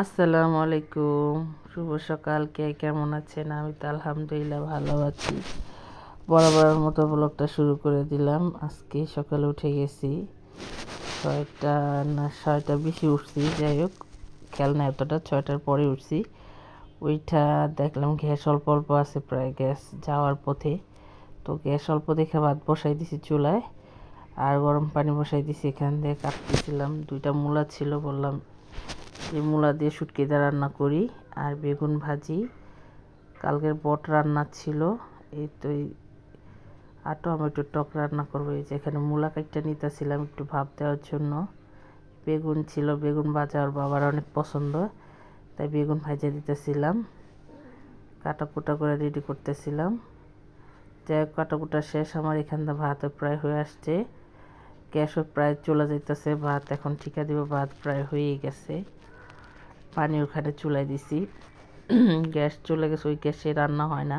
আসসালামু আলাইকুম। শুভ সকাল। কে কেমন আছেন? আমি তো আলহামদুলিল্লাহ ভালো আছি। বরাবরের মতো ব্লগটা শুরু করে দিলাম। আজকে সকালে উঠে গেছি। ছয়টা না, ছয়টা বেশি উঠছি। যাই হোক খেয়াল না এতটা, ছয়টার পরে উঠছি। ওইটা দেখলাম গ্যাস অল্প অল্প আছে প্রায়। গ্যাস যাওয়ার পথে। তো গ্যাস অল্প দেখে ভাত বসাই দিছি চুলায়। আর গরম পানি বসাই দিছি এখান দিয়ে। কাটতেছিলাম। দুইটা মূলা ছিল, বললাম যে মূলা দিয়ে শুটকি দিয়ে রান্না করি আর বেগুন ভাজি। কালকের বট রান্না ছিল, এই তো এই আর টমেটো টক রান্না করব। এই যে এখানে মূলা কাইটটা নিতেছিলাম একটু ভাব দেওয়ার জন্য। বেগুন ছিল, বেগুন ভাজা ওর বাবার অনেক পছন্দ, তাই বেগুন ভাজা দিতেছিলাম। কাটা কুটা করে রেডি করতেছিলাম। যাই হোক কাটা কুটা শেষ, আমার এখান থেকে ভাত প্রায় হয়ে আসছে। গ্যাসও প্রায় চলে যাইতেছে, ভাত এখন ঠিকা দিব, ভাত প্রায় হয়েই গেছে। পানি ওখানে চুলাই দিছি। গ্যাস চলে গেছে, ওই গ্যাসে রান্না হয় না।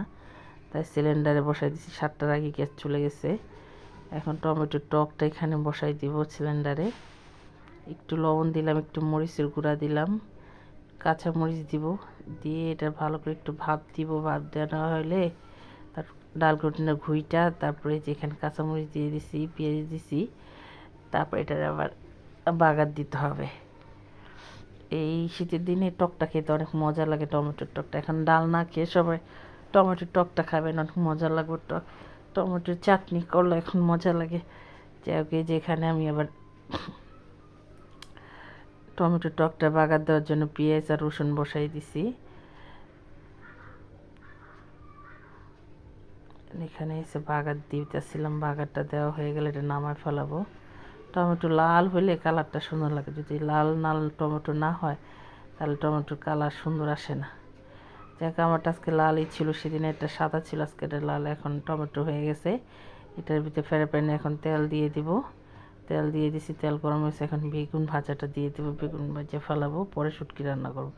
তাই সিলিন্ডারে বসাই দিছি, সাতটার আগে গ্যাস চলে গেছে। এখন টমেটোর টকটা এখানে বসাই দিব সিলিন্ডারে একটু লবণ দিলাম, একটু মরিচের গুঁড়া দিলাম। কাঁচা মরিচ দিব, দিয়ে এটা ভালো করে একটু ভাপ দিব ভাপ দেওয়া হলে তার ডাল কটিনের ঘুইটা, তারপরে যেখানে কাঁচামরিচ দিয়ে দিছি, পেঁয়াজ দিছি। তারপর এটা আবার বাগার দিতে হবে। এই শীতের দিনে টকটা খেতে অনেক মজা লাগে, টমেটোর টকটা। এখন ডাল না খেয়ে সবাই টমেটোর টকটা খাবেন অনেক মজা লাগবে টক। টমেটোর চাটনি করলে এখন মজা লাগে। যাকে যেখানে আমি আবার টমেটোর টকটা বাগার দেওয়ার জন্য পেঁয়াজ আর রসুন বসাই দিছি। এখানে এসে বাগার দিতেছিলাম, বাগারটা দেওয়া হয়ে গেলে এটা নামায় ফেলাবো। টমেটো লাল হলে কালারটা সুন্দর লাগে। যদি লাল নাল টমেটো না হয়, তাহলে টমেটোর কালার সুন্দর আসে না। যাক আমারটা আজকে লালই ছিল, সেদিন এটা সাদা ছিল, আজকে এটা লাল। এখন টমেটো হয়ে গেছে। এটার ভিতরে ফেরে প্যানে এখন তেল দিয়ে দিব। তেল দিয়ে দিছি, তেল গরম হয়েছে, এখন বেগুন ভাজাটা দিয়ে দেবো। বেগুন ভাজা ফেলাবো, পরে শুটকি রান্না করব।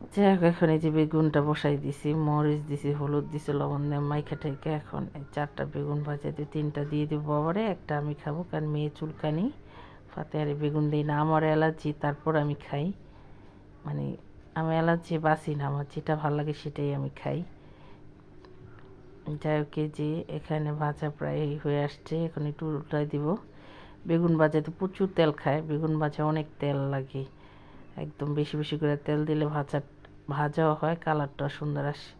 যাই হোক, এখন এই যে বেগুনটা বসাই দিছি, মরিচ দিছি, হলুদ দিছি, লবণ দিয়ে মাইখা ঠেকে এখন চারটা বেগুন ভাজা দিয়ে তিনটা দিয়ে দিব বাবারে একটা আমি খাব, কারণ মেয়ে চুলকানি। ফাতে আরে বেগুন দিই না, আমার অ্যালার্জি, তারপর আমি খাই। মানে আমি অ্যালার্জি বাসি না, আমার যেটা ভালো লাগে সেটাই আমি খাই। যাই হোক যে এখানে ভাজা প্রায় হয়ে আসছে, এখন একটু উল্টাই দিব। বেগুন ভাজাতে প্রচুর তেল খায়, বেগুন ভাজা অনেক তেল লাগে। একদম বেশি বেশি করে তেল দিলে ভাজা, ভাজাও হয় কালারটা সুন্দর আসে।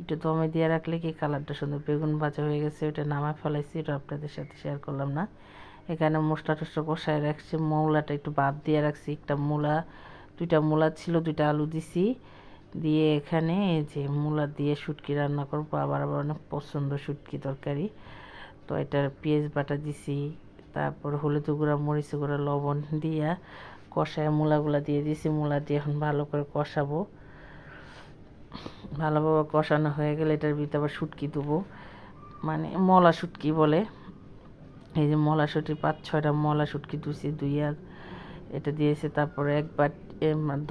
একটু দমে দিয়ে রাখলে কি কালারটা সুন্দর? বেগুন ভাজা হয়ে গেছে, ওটা নামায় ফেলাইছি ওটা আপনাদের সাথে শেয়ার করলাম না। এখানে মশলা টসলা কষায় রাখছি, মৌলাটা একটু বাদ দিয়ে রাখছি, একটা মূলা, দুইটা মূলা ছিল, দুইটা আলু দিছি। দিয়ে এখানে যে মূলা দিয়ে শুটকি রান্না করব, আবার আবার অনেক পছন্দ শুটকি তরকারি। তো এটার পেঁয়াজ বাটা দিছি, তারপর হলুদ গুঁড়া, মরিচ গুঁড়া, লবণ দিয়া কষায় মূলাগুলা দিয়ে দিছি মূলা দিয়ে এখন ভালো করে কষাবো। ভালোভাবে কষানো হয়ে গেলে এটার ভিতরে আবার শুটকি দেবো। মানে মলা শুটকি বলে। এই যে মলা শুটকি, পাঁচ ছয়টা মলা শুটকি দুছি দুই আর এটা দিয়েছে। তারপরে একবার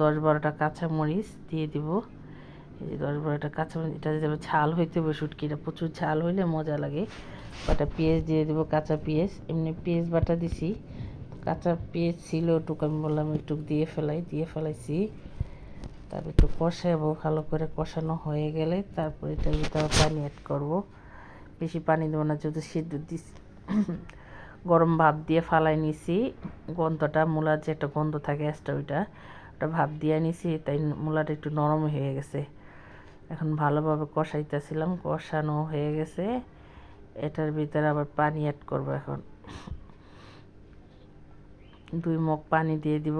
দশ বারোটা কাঁচামরিচ দিয়ে দিব। এই যে দশ বারোটা কাঁচামরিচ, এটা যদি ঝাল হইতে হবে শুটকিটা। প্রচুর ঝাল হইলে মজা লাগে। বাটা পেঁয়াজ দিয়ে দেবো, কাঁচা পেঁয়াজ। এমনি পেঁয়াজ বাটা দিছি। কাঁচা পেঁয়াজ ছিল, ওটুকু আমি বললাম একটু দিয়ে ফেলাই, দিয়ে ফেলাইছি। তারপর একটু কষাবো, ভালো করে কষানো হয়ে গেলে তারপর এটার ভিতরে পানি অ্যাড করব। বেশি পানি দেবো না যদি সিদ্ধ দিস, গরম ভাপ দিয়ে ফালাই নিছি। গন্ধটা, মূলার যে একটা গন্ধ থাকে এক্সট্রা ওইটা, ওটা ভাপ দিয়ে নিছি, তাই মূলাটা একটু নরম হয়ে গেছে। এখন ভালোভাবে কষাইতেছিলাম, কষানো হয়ে গেছে। এটার ভিতরে আবার পানি অ্যাড করব এখন। দুই মগ পানি দিয়ে দিব।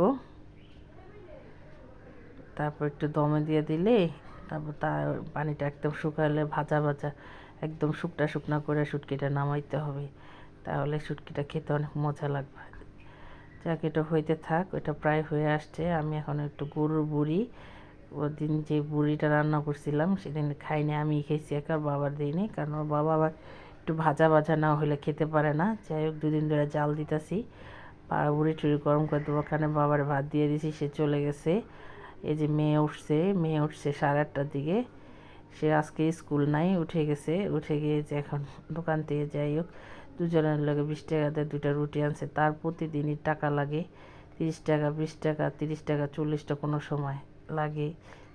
তারপর একটু দমে দিয়ে দিলে তারপর তার পানিটা একদম শুকালে ভাজা ভাজা একদম শুকনা শুকনা করে শুটকিটা নামাইতে হবে। তাহলে শুটকিটা খেতে অনেক মজা লাগবে। যাক, এটা হইতে থাক ওটা প্রায় হয়ে আসছে। আমি এখন একটু গরুর বুড়ি। ওদিন যে বুড়িটা রান্না করছিলাম, সেদিন খাইনি আমি খেয়েছি একার বাবার দিইনি কারণ বাবা আবার একটু ভাজা ভাজা না হলে খেতে পারে না। যাই হোক, দুদিন ধরে জাল দিতেছি। পাড়া বুড়ি টুড়ি গরম করে দেবো। ওখানে বাবার ভাত দিয়ে দিছি, সে চলে গেছে। এই যে মেয়ে উঠছে মেয়ে উঠছে সাড়ে আটটার দিকে। সে আজকে স্কুল নাই, উঠে গেছে। উঠে গিয়ে যে এখন দোকান থেকে যাই হোক, দুজনের লগে বিশ টাকা দিয়ে দুটা রুটি আনছে। তার প্রতিদিনই টাকা লাগে। তিরিশ টাকা, বিশ টাকা, তিরিশ টাকা, চল্লিশটা কোনো সময় লাগে।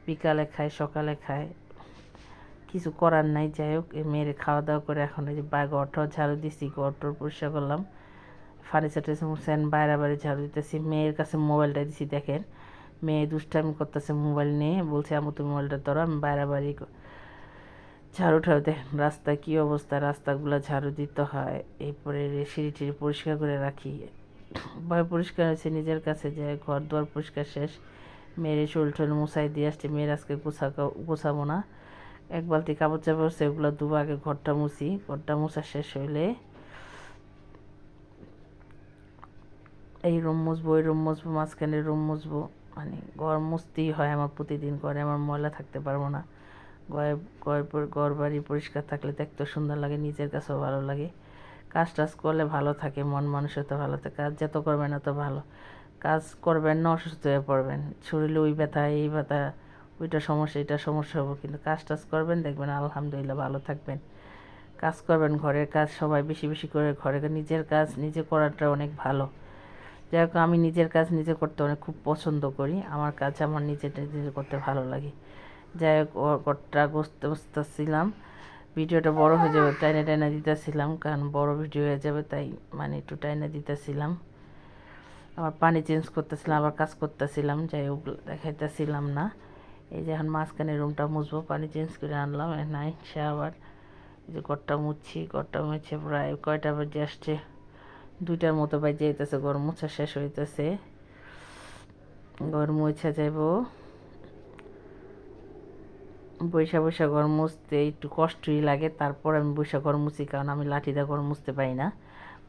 বিকালে খায়, সকালে খায়। কিছু করার নাই, যাই হোক মেয়ের খাওয়া দাওয়া করে এখন এই যে বা ঘরটাও ঝাড়ু দিছি ঘরটার পরিষ্কার করলাম। ফার্নিচার টার্নিচার বাইরে বাইরে ঝাড়ু দিতেছি, মেয়ের কাছে মোবাইলটা দিছি, দেখেন। মেয়ে দুষ্টামি করতেছে মোবাইল নিয়ে, বলছে আমু তুমি মোবাইলটা ধরো, আমি বাইরে বাড়ি ঝাড়ু ঠাড়ু দেখেন রাস্তায় কী অবস্থা? রাস্তাগুলো ঝাড়ু দিতে হয়, এরপরে সিঁড়ি টিড়ি পরিষ্কার করে রাখি। ভয় পরিষ্কার হয়েছে নিজের কাছে, যে ঘর দুয়ার পরিষ্কার শেষ। মেয়ের শরীর টরীর মুছাই দিয়ে আসছে, মেয়ের আজকে গোছা গোছাবো না। এক বালতি কাপড় চাপড় সেগুলো দুবো আগে ঘরটা মুছি। ঘরটা মুছা শেষ হইলে এই রুম মুছবো, ওই রুম মুছবো, মাঝখানে রুম মুছবো। মানে ঘর মুছতেই হয় আমার প্রতিদিন ঘরে, আমার ময়লা থাকতে পারব না। ঘরে, ঘর ঘর বাড়ি পরিষ্কার থাকলে দেখতে সুন্দর লাগে, নিজের কাছেও ভালো লাগে। কাজ টাজ করলে ভালো থাকে, মন তো ভালো থাকে, কাজ যত করবেন এত ভালো। কাজ করবেন না, অসুস্থ হয়ে পড়বেন। শরীরে ওই ব্যথা, এই ব্যথা, ওইটা সমস্যা, এটা সমস্যা হব। কিন্তু কাজ টাজ করবেন, দেখবেন আলহামদুলিল্লাহ ভালো থাকবেন। কাজ করবেন, ঘরের কাজ সবাই বেশি বেশি করে ঘরে নিজের কাজ, নিজে করাটা অনেক ভালো। যাই হোক, আমি নিজের কাজ নিজে করতে অনেক খুব পছন্দ করি। আমার কাজ আমার নিজে নিজে করতে ভালো লাগে। যাই হোক ঘরটা বসতে বসতেছিলাম। ভিডিওটা বড় হয়ে যাবে, টাইনে টাইনে দিতেছিলাম, কারণ বড় ভিডিও হয়ে যাবে, তাই মানে একটু টাইনে দিতেছিলাম। আবার পানি চেঞ্জ করতেছিলাম, আবার কাজ করতেছিলাম, যাই হোক, দেখাইতেছিলাম না। এই যে এখন মাঝখানে রুমটা মুছবো, পানি চেঞ্জ করে আনলাম নাই, সে আবার যে ঘরটা মুছছি ঘরটা মুছে প্রায় কয়টা বাজে আসছে? দুইটার মতো বাজে যেতেছে গরম মুছা শেষ হইতেছে। গরম মোছা যাইব। বৈশা বৈশা ঘর মুছতে একটু কষ্টই লাগে, তারপর আমি বৈশা ঘর মুছি, কারণ আমি লাঠিদা ঘর মুছতে পারি না।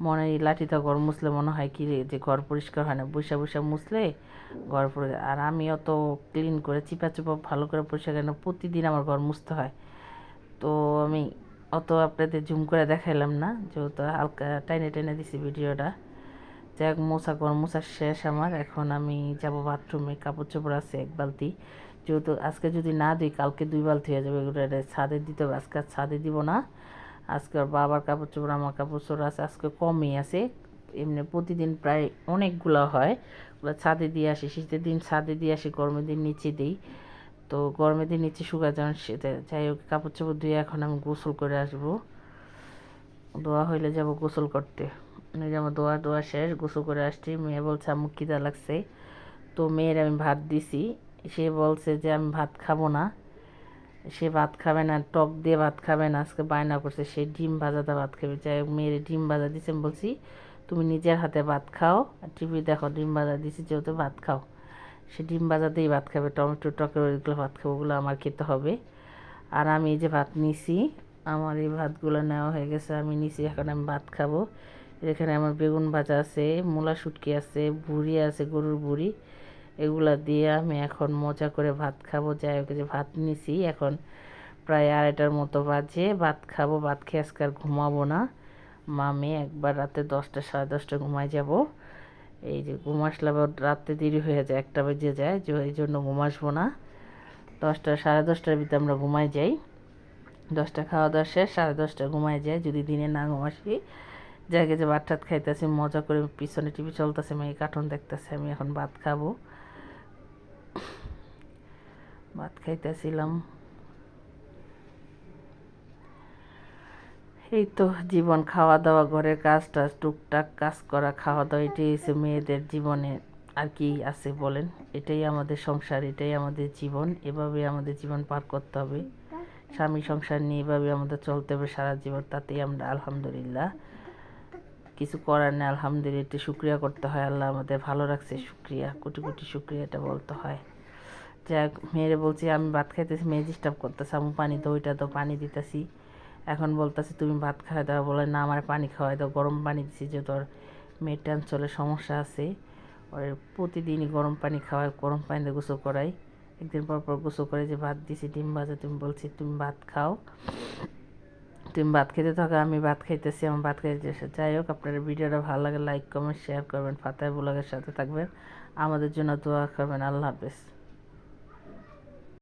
মনে এই লাঠিটা ঘর মুছলে মনে হয় কি যে ঘর পরিষ্কার হয় না বৈশা বৈশা মুছলে ঘর আর আমি অত ক্লিন করে চিপা চিপা ভালো করে পরিষ্কার করি না, প্রতিদিন আমার ঘর মুছতে হয়। তো আমি অত আপনাদের জুম করে দেখাইলাম না, যেহেতু হালকা টাইনে টেনে দিছি ভিডিওটা। যাই হোক মোছা ঘর মোছা শেষ আমার। এখন আমি যাব বাথরুমে কাপড় চোপড় আছে, এক বালতি। যেহেতু আজকে যদি না দিই, কালকে দুই বালতি হয়ে যাবে এগুলো ছাদে দিতে হবে, আজকে ছাদে দিব না। আজকে বাবার কাপড় চোপড় আমার কাপড় চোপড় আছে, আজকে কমই আছে। এমনি প্রতিদিন প্রায় অনেকগুলো হয়। ওগুলো ছাদে দিয়ে আসি, শীতের দিন ছাদে দিয়ে আসি, গরমের দিন নিচে দিই। তো গরমের দিন নিচে শুকা যান সেটা যাই হোক কাপড় চোপড় ধুয়ে এখন আমি গোসল করে আসব। দোয়া হইলে যাব গোসল করতে। যেমন দোয়া দোয়া শেষ, গোসল করে আসছি। মেয়ে বলছে আমার খিদা লাগছে। তো মেয়ের আমি ভাত দিছি। সে বলছে যে, আমি ভাত খাব না। সে ভাত খাবে না, টক দিয়ে ভাত খাবে না। আজকে বায়না করছে, সে ডিম ভাজাতে ভাত খাবে। যাই হোক, মেয়ের ডিম ভাজা দিছে। বলছি, তুমি নিজের হাতে ভাত খাও। আর টিভি দেখো, ডিম ভাজা দিছি, যেহেতু ভাত খাও। সে ডিম ভাজাতেই ভাত খাবে, টমেটো, টকের ওইগুলো ভাত খাব, ওগুলো আমার খেতে হবে। আর আমি এই যে ভাত নিছি, আমার এই ভাতগুলো নেওয়া হয়ে গেছে, আমি নিছি, এখন আমি ভাত খাব। এখানে আমার বেগুন ভাজা আছে, মূলা শুটকি আছে, বুড়ি আছে, গরুর বুড়ি। এগুলা দিয়ে আমি এখন মজা করে ভাত খাব। যাই হোক যে ভাত নিছি, এখন প্রায় আড়াইটার মতো বাজে। ভাত খাব, ভাত খেয়ে আজকে আর ঘুমাবো না। মামি একবার রাতে দশটা, সাড়ে দশটা ঘুমায় যাব। এই যে ঘুম আসলে আবার রাতে দেরি হয়ে যায়, একটা বেজে যায়, যে এই জন্য ঘুম আসব না। দশটা, সাড়ে দশটার ভিতরে আমরা ঘুমাই যাই। দশটা খাওয়া দাওয়া শেষ, সাড়ে দশটা ঘুমাই যায় যদি দিনে না ঘুমাসি জায়গায় যে ভাত টাত খাইতেছি, মজা করে পিছনে টিভি চলতেছে আমি কার্টুন দেখতেছি, আমি এখন ভাত খাব। ভাত খাইতেছিলাম। এই তো জীবন খাওয়া দাওয়া ঘরের কাজ টাজ টুকটাক কাজ করা খাওয়া দাওয়া এটাই হচ্ছে মেয়েদের জীবনে আর কি আছে বলেন। এটাই আমাদের সংসার, এটাই আমাদের জীবন, এভাবে আমাদের জীবন পার করতে হবে। স্বামী সংসার নিয়ে এভাবে আমাদের চলতে হবে সারা জীবন, তাতেই আমরা আলহামদুলিল্লাহ। কিছু করার নেই, আলহামদুলিল্লাহ, একটু শুক্রিয়া করতে হয় আল্লাহ আমাদের, ভালো রাখছে, শুক্রিয়া, কোটি কোটি শুক্রিয়া এটা বলতে হয়। যাক মেয়েরে বলছি, আমি ভাত খাইতেছি, মেয়ে ডিস্টার্ব করতেছে, আমি পানি তো ওইটা তো পানি দিতেছি। এখন বলতেছি, তুমি ভাত খাওয়াই দাও। বলে, না, আমার পানি খাওয়াই দাও। গরম পানি দিছি যে তোর মেয়ের টেনশনের সমস্যা আছে। ওর প্রতিদিনই গরম পানি খাওয়াই গরম পানিতে গোসল করাই একদিন পর পর গোসল করে যে ভাত দিছি, ডিম ভাজা, তুমি বলছি, তুমি ভাত খাও। তুমি ভাত খেতে থাকো, আমি ভাত খাইতেছি আমার ভাত খাইতে যাই হোক। আপনার ভিডিওটা ভালো লাগে লাইক কমেন্ট শেয়ার করবেন। ফাতায় ব্লগের সাথে থাকবেন। আমাদের জন্য দোয়া করবেন। আল্লাহ হাফেজ।